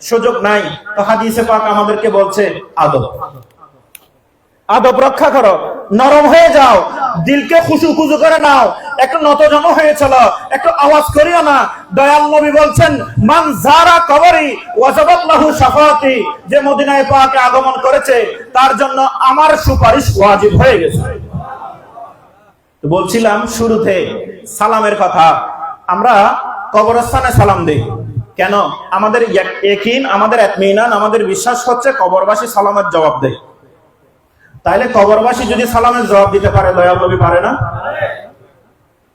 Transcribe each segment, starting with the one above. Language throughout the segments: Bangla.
সুযোগ নাই। তো হাদিসে পাক আমাদেরকে বলছে, আদব। আদব রক্ষা করো। নরম হয়ে যাও। দিলকে খুশু খুশু করে নাও। একটু নতজন হয়ে চলো। একটু আওয়াজ করিও না। দয়াল নবী বলছেন, মান জারা কবরি ওয়াজাবাত লাহু শাফাতি। যে মদিনায় পাকে আগমন করেছে, তার জন্য আমার সুপারিশ ওয়াজিব হয়ে গেছে। বলছিলাম শুরুতে, সালামের কথা। আমরা কবরস্থানে সালাম দেই। কেন? আমাদের একিন আমাদের এতমিনান আমাদের বিশ্বাস হচ্ছে কবরবাসী সালামের জবাব দেয়। তাইলে কবরবাসী যদি সালামের জবাব দিতে পারে দয়াল নবী পারে না?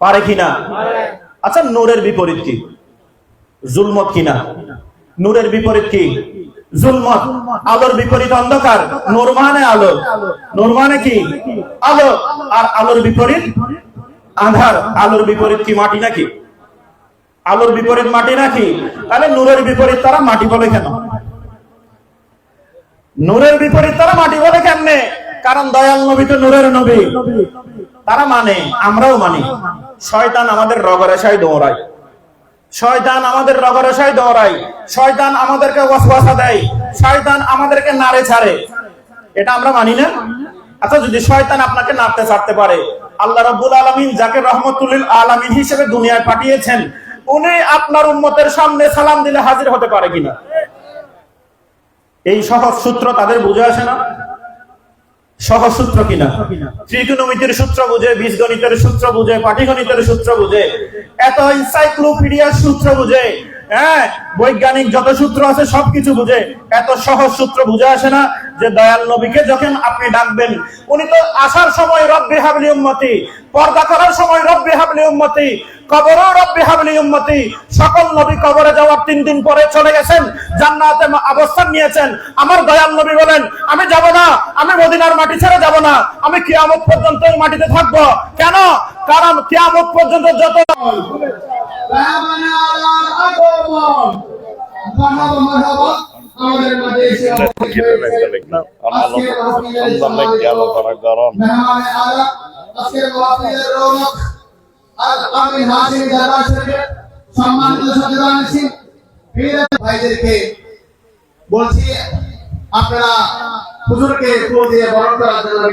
পারে কিনা আচ্ছা নূরের বিপরীত কি? জুলমত কিনা নূরের বিপরীত কি? জুলমত। আলোর বিপরীত অন্ধকার, নূর মানে আলো। নূর মানে কি? আলো। আর আলোর বিপরীত আধার। আলোর বিপরীত কি, মাটি নাকি? আলোর বিপরীত মাটি নাকি? তাহলে নূরের বিপরীত তারা মাটি বলে কেন? নূরের বিপরীত তারা মাটি বলে কেমনে? কারণ দয়াল নবী তো নূরের নবী। তারা মানে আমরাও মানি। শয়তান আমাদের রগরেশায় দৌড়ায়। শয়তান আমাদের রগরেশায় দৌড়ায়। শয়তান আমাদেরকে ওয়াসওয়াসা দেয়। শয়তান আমাদেরকে নাড়ে ছাড়ে। এটা আমরা মানি না? আচ্ছা যদি শয়তান আপনাকে নাড়তে ছাড়তে পারে, আল্লাহ রাব্বুল আলামিন যাকে রহমতুল্লিল আলামিন হিসেবে দুনিয়ায় পাঠিয়েছেন উনি আপনার উম্মতের সামনে সালাম দিলে হাজির হতে পারে কিনা? এই সহজ সূত্র তাদের বুঝে আসে না। সহজ সূত্র কিনা? ত্রিকোণমিতির সূত্র বুঝে, বীজগণিতের সূত্র বুঝে, পাটিগণিতের সূত্র বুঝে, এত ইনসাইক্লোপিডিয়ার সূত্র বুঝে। হ্যাঁ বৈজ্ঞানিক যত সূত্র আছে সবকিছু বুঝে। এত সহজ সূত্র বুঝে আসে না যে দয়াল নবীকে যখন আপনি ডাকবেন, উনি তো আসার সময় রব্বি হাবলি উম্মতি, পর্দা করার সময় রব্বি হাবলি উম্মতি, কবরও রব্বি হাবলি উম্মতি। সকল নবী কবরে যাওয়ার তিন দিন পরে চলে গেছেন, জান্নাতে অবস্থান নিয়েছেন। আমার দয়াল নবী বলেন, আমি যাব না, আমি মদিনার মাটি ছেড়ে যাব না, আমি কিয়ামত পর্যন্ত মাটিতে থাকব। কেন? কারণ কিয়ামত পর্যন্ত যত বলছি আপনারা হুজুরকে দিয়ে বরণ করার জন্য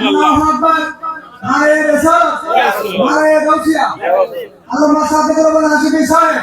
আল্লাহু আকবার নারে রিসালাত নারে গাউসিয়া আল্লাহ সাহেব করে বলেন আসিফি সাহেব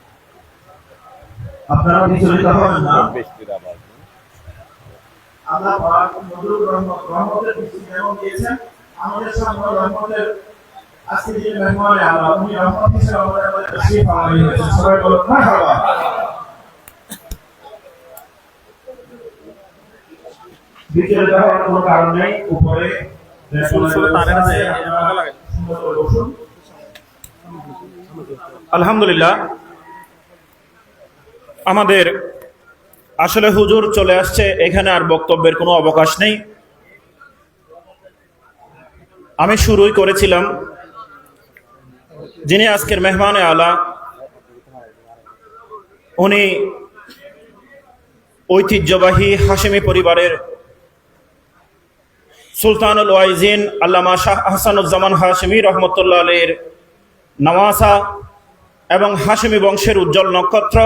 আপনারা বিচলিত হবেন না আল্লাহ পাক নজরুল রহমতের দৃষ্টি যেমন দিয়েছেন। আমাদের সামনে রহমতের আজকে যে মেহমানে আল্লাহ উনি রহমত হিসেবে আমাদের মধ্যে তশরিফ আনাই হয়েছে সবাই বলুন মারহাবা বিচলিত হওয়ার কোনো কারণ নেই। উপরে আলহামদুলিল্লাহ। আমাদের আসলে হুজুর চলে আসছে, এখানে আর বক্তব্যের কোনো অবকাশ নেই। আমি শুরুই করেছিলাম। যিনি আজকের মেহমানে আলা, উনি ঐতিহ্যবাহী হাসেমি পরিবারের সুলতানুল ওয়াইজিন আল্লামা শাহ আহসানুজ্জামান হাসেমি রহমতুল্লাহ আলীর নওয়াসা এবং হাসেমি বংশের উজ্জ্বল নক্ষত্র।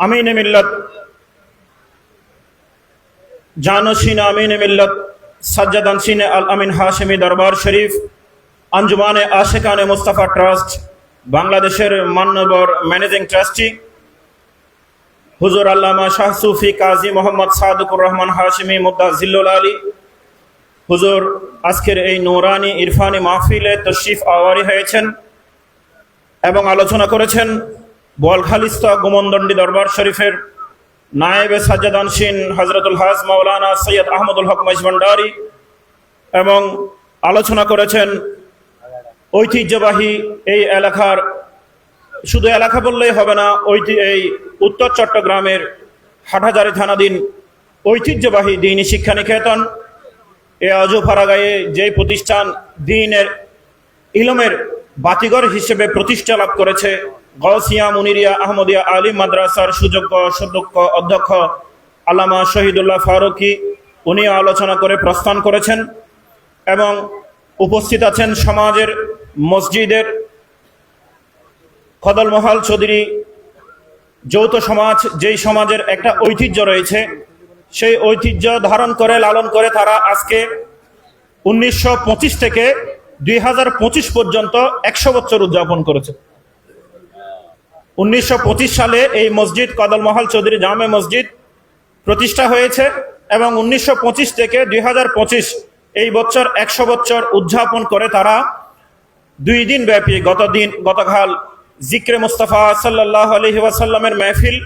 আমিন মিল্লত। জানসিন আমিন মিল্লত। সাজ্জাদ সাজ্জাদানসিন আল আমিন হাশেমি দরবার শরীফ। আঞ্জুমানে আশেকানে মুস্তাফা ট্রাস্ট, বাংলাদেশের মান্যবর ম্যানেজিং ট্রাস্টি। হুজুর আল্লামা শাহ সুফি কাজী মোহাম্মদ সাদুকুর রহমান হাশিমি মুদ্দা জিল্লুল আলী। হুজুর, আজকের এই নোরানি ইরফানি মাহফিলে তশরিফ আওয়ারি হয়েছেন এবং আলোচনা করেছেন বোয়ালখালিস্ত গোমনদণ্ডী দরবার শরীফের নায়েবে সাজ্জাদানসীন হজরতুল হাজ মাওলানা সৈয়দ আহমদুল হক মজভান্ডারি এবং আলোচনা করেছেন ঐতিহ্যবাহী এই এলাকার, শুধু এলাকা বললেই হবে না, ঐতি- এই উত্তর চট্টগ্রামের হাটহাজারি থানাধীন ঐতিহ্যবাহী দিনী শিক্ষা নিকেতন এ অজুফারাগায়ে যে প্রতিষ্ঠান দিনের ইলমের বাতিঘর হিসেবে প্রতিষ্ঠা লাভ করেছে গৌসিয়া মুনিরিয়া আহমদিয়া আলী মাদ্রাসার সুযোগ্য সদক্ষ অধ্যক্ষ আল্লামা শহীদুল্লাহ ফারুকি উনি আলোচনা করে প্রস্থান করেছেন এবং উপস্থিত আছেন সমাজের মসজিদের কদলমহাল চৌধুরী যৌথ সমাজ, যেই সমাজের একটা ঐতিহ্য রয়েছে, সেই ঐতিহ্য ধারণ করে, লালন করে তারা আজকে উনিশশো পঁচিশ থেকে দুই হাজার পঁচিশ পর্যন্ত একশো বছর উদযাপন করেছে। উনিশশো পঁচিশ সালে এই মসজিদ কদলমহাল চৌধুরী জামে মসজিদ প্রতিষ্ঠা হয়েছে এবং উনিশশো পঁচিশ থেকে দুই হাজার পঁচিশ এই বছর একশো বছর উদযাপন করে তারা দুই দিন ব্যাপী গত দিন গতকাল জিক্রে মুস্তাফা সাল্লাহ আলহি ওয়াসাল্লামের মেহফিল,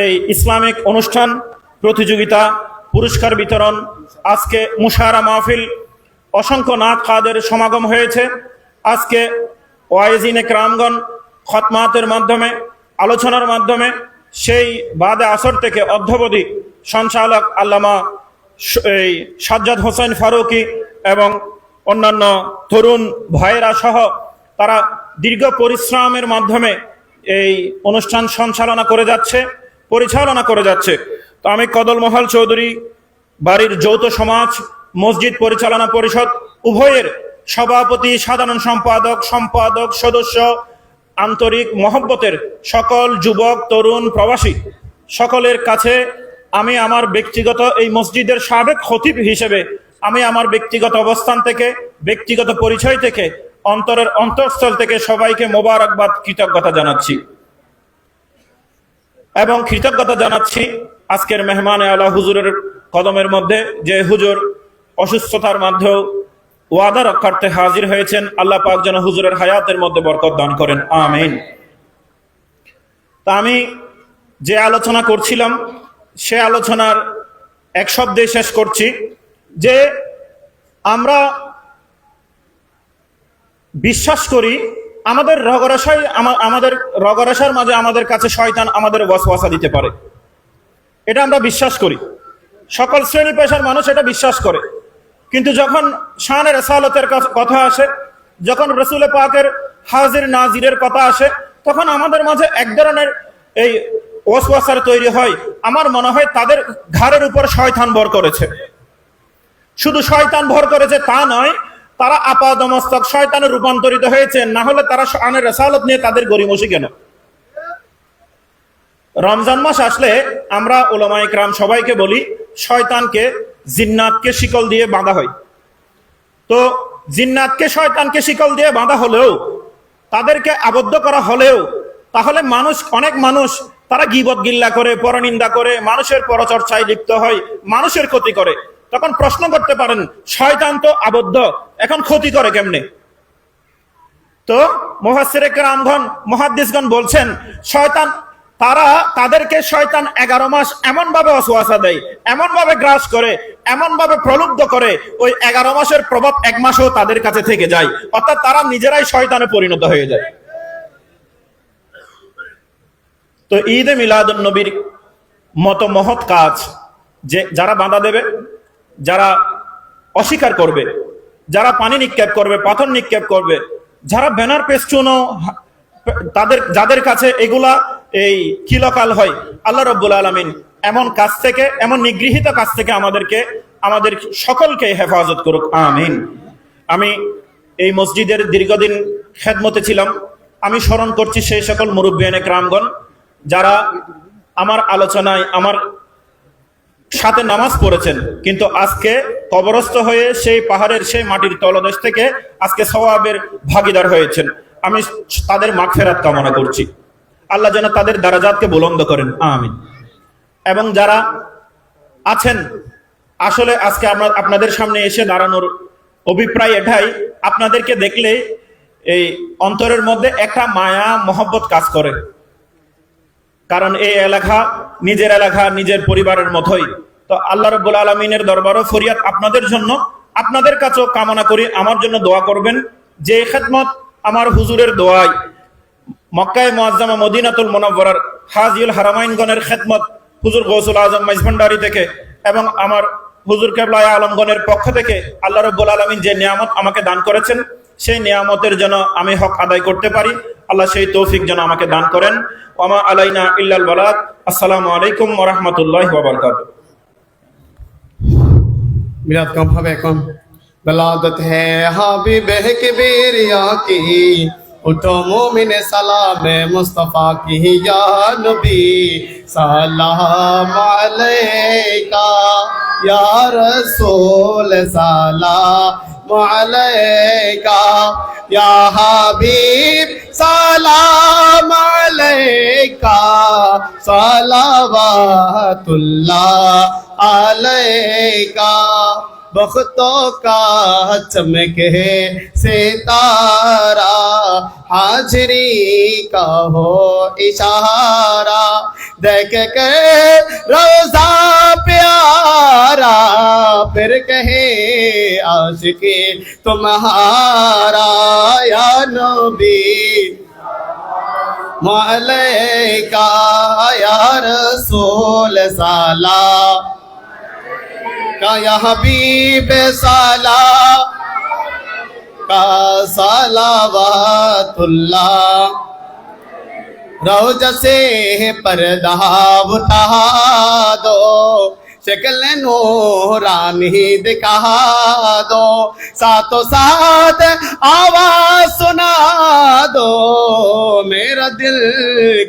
এই ইসলামিক অনুষ্ঠান, প্রতিযোগিতা, পুরস্কার বিতরণ, আজকে মুশারা মাহফিল, অসংখ্য নাথ কাদের সমাগম হয়েছে। আজকে ওয়াইজিনে ক্রামগণ খতমাতের মাধ্যমে, আলোচনার মাধ্যমে সেই বাদে আসর থেকে অধ্যবধি সঞ্চালক আল্লামা এই সাজ্জাদ হোসেন ফারুকি এবং অন্যান্য তরুণ ভাইয়েরা সহ তারা দীর্ঘ পরিশ্রমের মাধ্যমে এই অনুষ্ঠান সঞ্চালনা করে যাচ্ছে, পরিচালনা করে যাচ্ছে। তো আমি কদলমহাল চৌধুরী বাড়ির যৌথ সমাজ মসজিদ পরিচালনা পরিষদ উভয়ের সভাপতি, সাধারণ সম্পাদক সম্পাদক সদস্য আন্তরিক মহব্বতের সকল যুবক, তরুণ, প্রবাসী সকলের কাছে আমি আমার ব্যক্তিগত এই মসজিদের সাবেক খতিব হিসেবে আমি আমার ব্যক্তিগত অবস্থান থেকে, ব্যক্তিগত পরিচয় থেকে, অন্তরের অন্তঃস্থল থেকে সবাইকে মোবারকবাদ, কৃতজ্ঞতা জানাচ্ছি। এবং কৃতজ্ঞতা জানাচ্ছি আজকের মেহমান আলা হুজুরের কদমের মধ্যে যে হুজুর অসুস্থতার মধ্যেও ওয়াদা রক্ষার্থে হাজির হয়েছেন। আল্লাহ পাক যেন হুজুরের হায়াতের মধ্যে বরকত দান করেন। আমিন। তা আমি যে আলোচনা করছিলাম, সে আলোচনার এক শব্দে শেষ করছি যে আমরা বিশ্বাস করি আমাদের রগরাশাই আমা- আমাদের রগরাশার মাঝে আমাদের কাছে শয়তান আমাদের ওয়াসওয়াসা দিতে পারে। এটা আমরা বিশ্বাস করি। সকল শ্রেণি পেশার মানুষ এটা বিশ্বাস করে। কিন্তু যখন শানের রেসালতের কথা আসে, যখন রসুল পাকের হাজির নাজিরের কথা আসে, তখন আমাদের মাঝে এক ধরনের এই ওয়াসওয়াসার তৈরি হয়। আমার মনে হয় তাদের ঘাড়ের উপর শয়তান ভর করেছে। শুধু শয়তান ভর করেছে তা নয়, তারা আপাদমস্তক শয়তানে রূপান্তরিত হয়েছে। না হলে তারা শানের রেসালত নিয়ে তাদের গরিমসি কেন? রমজান মাস আসলে আমরা ওলামা ইকরাম সবাইকে বলি, শয়তানকে জিন্নাতকে শিকল দিয়ে বাঁধা হয়। তো জিন্নাতকে শয়তানকে শিকল দিয়ে বাঁধা হলেও, তাদেরকে আবদ্ধ করা হলেও, তাহলে মানুষ, অনেক মানুষ, তারা গিবত গিল্লা করে, পরনিন্দা করে, মানুষের পরচর্চায় লিপ্ত হয়, মানুষের ক্ষতি করে। তখন প্রশ্ন করতে পারেন, শয়তান তো আবদ্ধ, এখন ক্ষতি করে কেমনে? তো মহাসিরে রামঘন মহাদ্দিসগণ বলছেন, শয়তান তারা তাদেরকে শয়তান এগারো মাস এমন ভাবে অসুয়াশা দেয় এমন ভাবে গ্রাস করে এমন ভাবে প্রলুব্ধ করে, ওই এগারো মাসের প্রভাব এক মাসও তাদের কাছে থেকে যায়। অর্থাৎ তারা নিজেরাই শয়তানে পরিণত হয়ে যায়। তো ঈদে মিলাদুন নবীর মতো মহৎ কাজ যে যারা বাঁধা দেবে, যারা অস্বীকার করবে, যারা পানি নিক্ষেপ করবে, পাথর নিক্ষেপ করবে, যারা ব্যানার পেস্টুনও তাদের, যাদের কাছে এগুলা এই কিলকাল হয়। আল্লাহ রব্বুল আলমিন এমন কাজ থেকে, এমন নিগৃহীত কাজ থেকে আমাদেরকে, আমাদের সকলকে হেফাজত করুক। আমিন। আমি এই মসজিদের দীর্ঘদিন খেদমতে ছিলাম। আমি স্মরণ করছি সেই সকল মুরব্বিয়ানে ক্রামগণ যারা আমার আলোচনায়, আমার সাথে নামাজ পড়েছেন, কিন্তু আজকে কবরস্থ হয়ে সেই পাহাড়ের সেই মাটির তলদেশ থেকে আজকে সওয়াবের ভাগিদার হয়েছেন। আমি তাদের মাগফেরাত কামনা করছি। আল্লাহ যেন তাদের দারাজাতকে বুলন্দ করেন। আমিন। এবং যারা আছেন, আসলে আজকে আমরা আপনাদের সামনে এসে দাঁড়ানোর অভিপ্রায় এটাই, আপনাদেরকে দেখলে এই অন্তরের মধ্যে একটা মায়া, মহব্বত কাজ করে। কারণ এই এলাকা নিজের এলাকা, নিজের পরিবারের মতোই। তো আল্লাহ রব্বুল আলমিনের দরবারও ফরিয়াদ আপনাদের জন্য। আপনাদের কাছেও কামনা করি, আমার জন্য দোয়া করবেন। যে খেদমত আমার হুজুরের দোয়ায় মক্কায় মোয়াজ্জামা মদিনাতুল মোনাব্বরার হাজিউল হারামাইনগণের খেদমত হুজুর গৌসুল আজম মাইজভান্ডারি থেকে এবং আমার হুজুর কেবলায় আলমগণের পক্ষ থেকে আল্লাহ রব্বুল আলমিন যে নিয়ামত আমাকে দান করেছেন, সেই নিয়ামতের যেন আমি হক আদায় করতে পারি। আল্লাহ সেই তৌফিক যেন আমাকে দান করেন। ওমা আলাইনা ইল্লাল বালাদ আসসালামু আলাইকুম ওরহমতুল্লাহ বাবরকাতুহ اٹھو مومن سلام مصطفیٰ کی یا نبی، سلام علیکہ، یا رسول، سلام علیکہ، یا حبیب، سلام علیکہ، صلوات اللہ علیکہ۔ بختوں کا چمکے ستارہ حاجری کا ہو اشارہ۔ دیکھ کر روزہ پیارا، پھر کہے عاشقی تمہارا، یا نبی۔ ملے کا، یا رسول سالہ یا حبیب سالا کا سالاوات اللہ۔ روز سے پردہ اٹھا دو۔ شکل نورانی دکھا دو۔ ساتوں ساتھ آواز سنا دو۔ میرا دل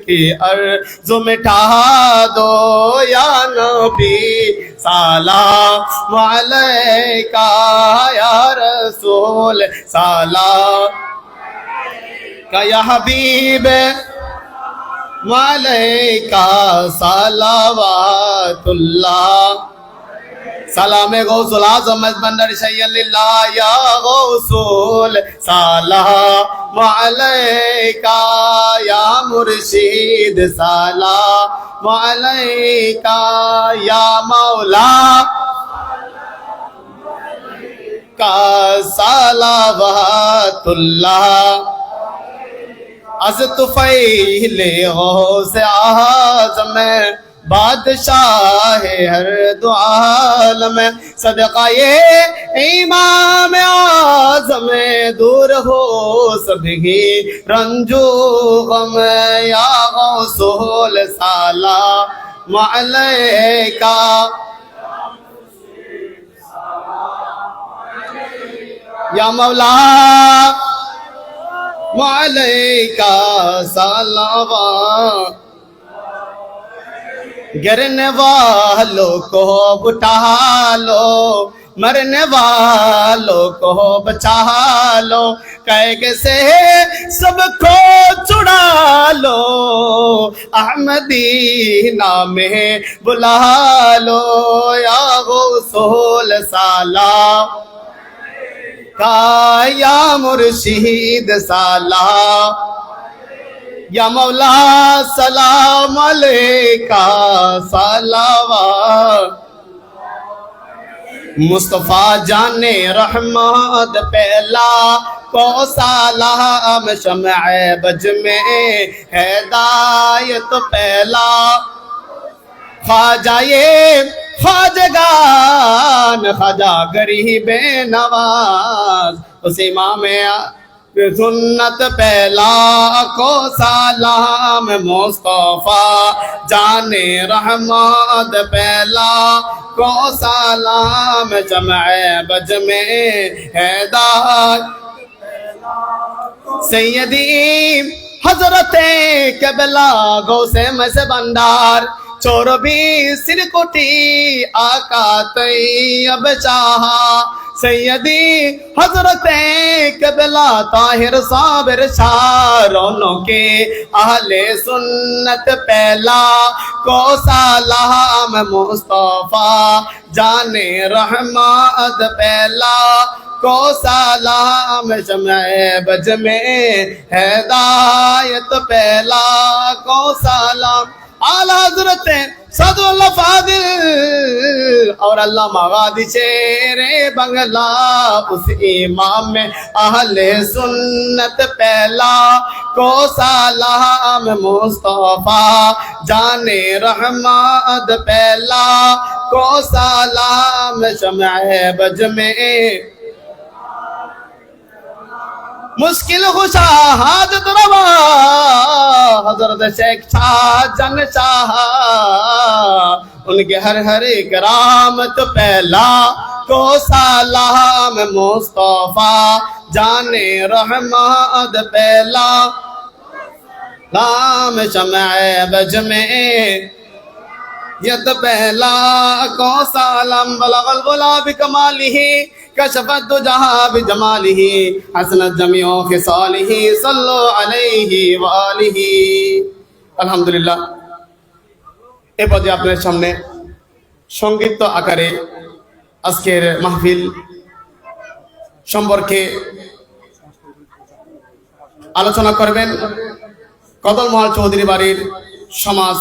کی عرض مٹا دو۔ یا نبی، سلام علیکہ، یا رسول، سلام کا یا حبیب۔ کا صلوات اللہ۔ سلام غوث العظم از بندر شیل اللہ یا غوث سلام علیکہ یا مرشید سلام علیکہ یا مولا۔ کا صلوات اللہ۔ از تفیل غوث آزم بادشاہ ہر دو عالم، صدقہ یہ امام آزم دور ہو سب ہی رنجو غم، یا غوث سالہ معلے کا یا مولا علیکہ سلام گرنے والوں کو اٹھا لو، مرنے والوں کو بچا لو۔ قید سے سب کو چھڑا لو۔ احمدی نام بلا لو۔ یا غوصول سالہ۔ کا یا مرشید سالہ یا مولا سلام علیکہ سلام مصطفیٰ جان رحمت پہلا کو سالہ شمع بج میں ہدایت پہلا خواجائے خواجگان خدا غریب نواز اس امام سنت پہلا کو سلام، مصطفیٰ جان رحمت پہلا کو سلام، جمع بج میں حیدار سیدی، حضرت قبلہ گو سے مس بندار چوربیس سرکٹی آقا طیب چاہا سیدی حضرت قبلہ طاہر صابر شاہ رونوں کے اہل سنت پہلا کو سالام مصطفیٰ جان رحمت پہلا کو سالام شمع بج میں ہدایت پہلا کو سالہ آلہ حضرت صدر اللہ فادر اور اللہ مغادی شیر بنگلا اس امام میں اہل سنت پہلا کو سالام مصطفیٰ، جان رحمت پہلا کو سالام شمع بج میں مشکل خوشا حاجت روا حضرت شیخ شاہ جن شاہ ان کے ہر ہر کرامت پہلا کو سالام مصطفیٰ جان رحمت پہلا نام شمع بج میں ید پہلا کو سالم بلغ البلا بکمالی কশফত وجهها জমালিহি حسنت جميع খিসালিহি صلوا আলাইহি ওয়া আলিহি আলহামদুলিল্লাহ। এই পদে আপনার সামনে সংক্ষিপ্ত আকারে আজকের মাহফিল সম্পর্কে আলোচনা করবেন কদল মহাল চৌধুরী বাড়ির সমাজ